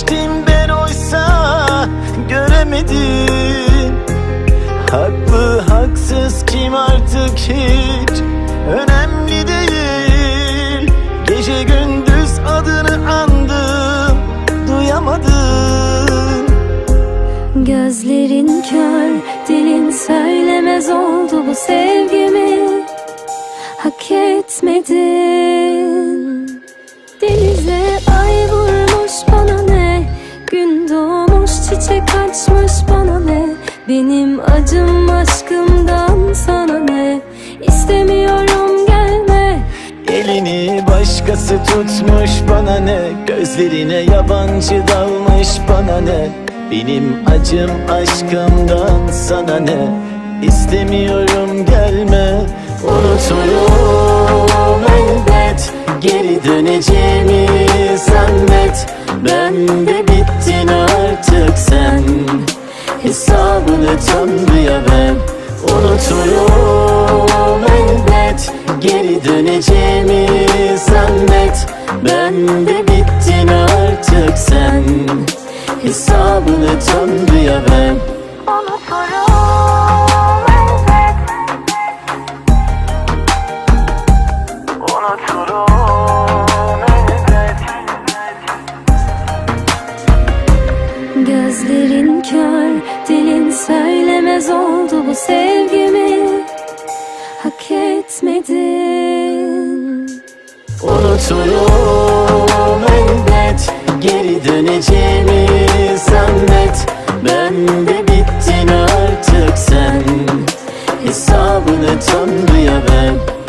sevmiştim ben oysa Göremedim. Haklı haksız kim artık hiç? Önemli değil. Gece gündüz adını andım Duyamadım. Gözlerin kör, dilin söylemez oldu bu sevgimi. Hak etmedin. Denize Benim acım aşkımdan sana ne? İstemiyorum gelme. Elini başkası tutmuş bana ne? Gözlerine yabancı dalmış bana ne? Benim acım aşkımdan sana ne? İstemiyorum gelme. Unuturum Hesabını Tanrı'ya ver Unuturum elbet Geri döneceğimi zannet. Ben de bittin artık sen. Hesabını Tanrı'ya ver Unuturum söylemez oldu bu sevgimi. Hak etmedin. Unuturum elbet Geri döneceğimi zannet. Ben de bittin artık sen. Hesabını Tanrı'ya ver